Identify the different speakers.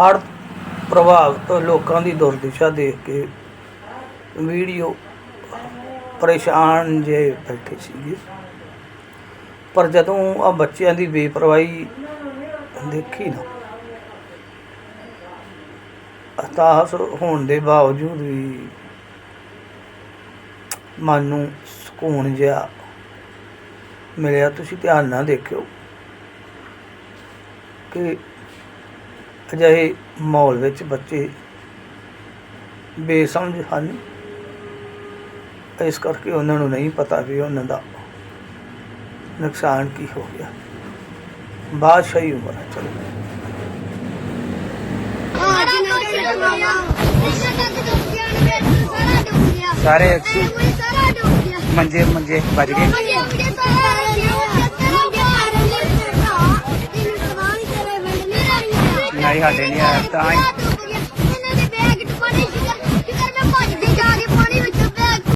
Speaker 1: ਹੜ੍ਹ ਪ੍ਰਭਾਵਿਤ ਲੋਕਾਂ ਦੀ ਦੁਰਦਸ਼ਾ ਦੇਖ ਕੇ ਵੀਡੀਓ ਪਰੇਸ਼ਾਨ ਜੇ ਬੈਠੇ ਸੀਗੇ। ਪਰ ਜਦੋਂ ਆ ਬੱਚਿਆਂ ਦੀ ਬੇਪਰਵਾਹੀ ਦੇਖੀ ਨਾ ਅਤਾਸ ਹੋਣ ਦੇ ਬਾਵਜੂਦ ਵੀ ਮਨ ਨੂੰ ਸਕੂਨ ਜਿਹਾ ਮਿਲਿਆ। ਤੁਸੀਂ ਧਿਆਨ ਨਾਲ ਦੇਖਿਓ ਕਿ ਅਜਿਹੇ ਮਾਹੌਲ ਵਿੱਚ ਬੱਚੇ ਬੇਸਮਝ ਹਨ। ਇਸ ਕਰਕੇ ਉਹਨਾਂ ਨੂੰ ਨਹੀਂ ਪਤਾ ਵੀ ਉਹਨਾਂ ਦਾ ਨੁਕਸਾਨ ਕੀ ਹੋ ਗਿਆ। ਬਾਦਸ਼ਾਹੀ ਉਮਰ ਹੈ ਚਲੋ।
Speaker 2: ਸਾਰਾ
Speaker 3: ਮੰਜੇ ਮੰਜੇ ਵੱਜ ਗਏ।
Speaker 2: I hardly had time.